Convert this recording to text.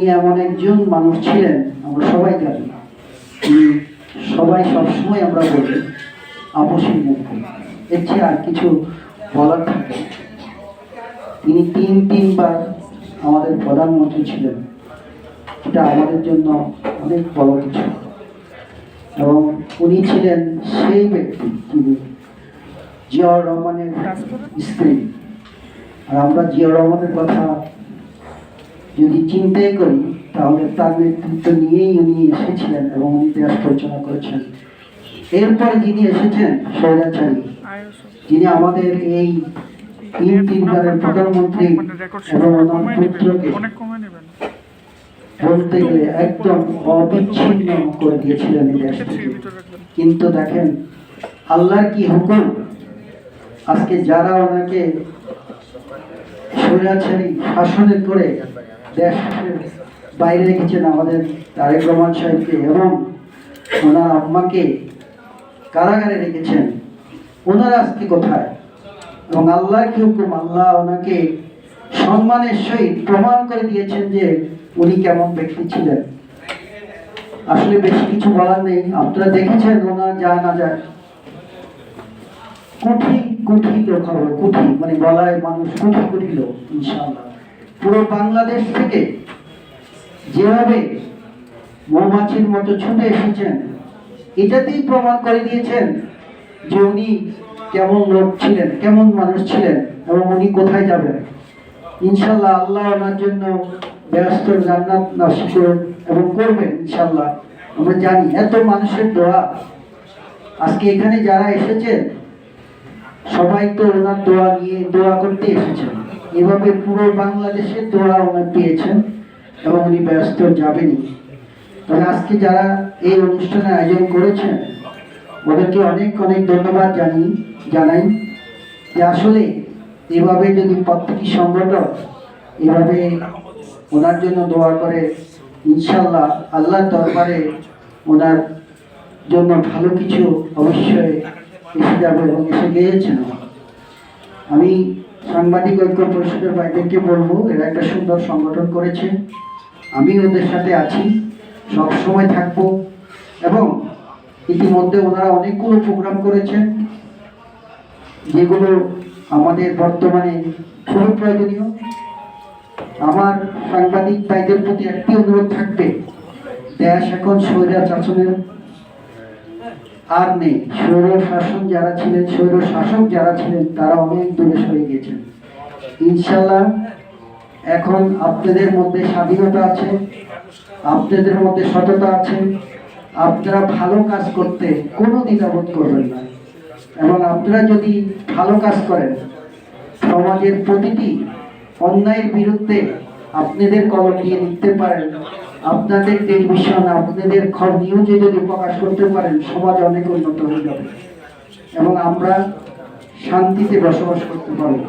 তিনি এমন একজন মানুষ ছিলেন, আমরা সবাই জানি। সবাই সবসময় আমরা বলি এর চেয়ে আর কিছু বলার থাকে তিনি তিন, তিনবার আমাদের প্রধানমন্ত্রী ছিলেন। এটা আমাদের জন্য অনেক বড় কিছু। এবং উনি ছিলেন সেই ব্যক্তি যিনি জিয়াউর রহমানের স্ত্রী। আর আমরা জিয়াউর রহমানের কথা যদি চিন্তাই করি, তাহলে তার নেতৃত্ব নিয়েই উনি এসেছিলেন এবং উনি দেশ পরিচালনা করেছেন। এরপর যিনি এসেছেন, স্বৈরাচারী, যিনি আমাদের এই তিন তিনবারের প্রধানমন্ত্রী এবং ওনার পুত্রকে বলতে গেলে একদম অবিচ্ছিন্ন করে দিয়েছিলেন কিন্তু দেখেন, আল্লাহর কি হুকুম? আজকে যারা ওনাকে স্বৈরাচারী শাসনে করে বাইরে রেখেছেন আমাদের তারেক রহমান সাহেবকে এবং ওনার আম্মাকে কারাগারে রেখেছেন, ওনারা আজকে কোথায়? এবং আল্লাহর কি হুকুম? আল্লাহ ওনাকে সম্মানের সহিত প্রমাণ করে দিয়েছেন যে উনি কেমন ব্যক্তি ছিলেন। আসলে বেশি কিছু বলার নেই। আপনারা দেখেছেন ওনার যা না যায় কোটি কোটি লোক হবে, কোটি মানে বলায় মানুষ কোটি কোটি লোক, ইনশাআল্লাহ। পুরো বাংলাদেশ থেকে যেভাবে মৌমাছির মতো ছুটে এসেছেন, এটাতেই প্রমাণ করে দিয়েছেন যে উনি কেমন লোক ছিলেন, কেমন মানুষ ছিলেন এবং উনি কোথায় যাবেন। ইনশাল্লাহ আল্লাহ ওনার জন্য ব্যস্ত জান্নাত নসিব করুন এবং করবেন ইনশাল্লাহ। আমরা জানি এত মানুষের দোয়া। আজকে এখানে যারা এসেছেন, সবাই তো ওনার দোয়া নিয়ে দোয়া করতে এসেছেন। এভাবে পুরো বাংলাদেশের দোয়া ওনার পেয়েছেন এবং উনি ব্যস্ত যাবেনই। তবে আজকে যারা এই অনুষ্ঠানে আয়োজন করেছেন, ওদেরকে অনেক অনেক ধন্যবাদ জানি জানাই যে আসলে এভাবে যদি প্রত্যেকটি সংগঠন এভাবে ওনার জন্য দোয়া করে, ইনশাল্লাহ আল্লাহর দরবারে ওনার জন্য ভালো কিছু অবশ্যই এসে যাবে এবং এসে গিয়েছেন। আমি সাংবাদিক ঐক্য পরিষদের বাইদেরকে বলব, এরা একটা সুন্দর সংগঠন করেছে। আমি ওদের সাথে আছি, সব সময় থাকব। এবং ইতিমধ্যে ওনারা অনেকগুলো প্রোগ্রাম করেছেন, যেগুলো আমাদের বর্তমানে খুবই প্রয়োজনীয়। আমার সাংবাদিক ভাইদের প্রতি একটি অনুরোধ থাকবে, দেশ এখন স্বৈরা শাসনের আর নেই। স্বৈর শাসন যারা ছিলেন, স্বৈর শাসক যারা ছিলেন, তারা অনেক দূরে সরে গিয়েছেন। ইনশাল্লাহ এখন আপনাদের মধ্যে স্বাধীনতা আছে, আপনাদের মধ্যে সততা আছে। আপনারা ভালো কাজ করতে কোনো দ্বিধাবোধ করবেন না। এবং আপনারা যদি ভালো কাজ করেন, সমাজের প্রতিটি অন্যায়ের বিরুদ্ধে আপনাদের কলম নিয়ে লিখতে পারেন। আপনাদের টেলিভিশন আপনাদের নিউজে যদি প্রকাশ করতে পারেন, সমাজ অনেক উন্নত হয়ে যাবে। এবং আমরা শান্তিতে বসবাস করতে পারব।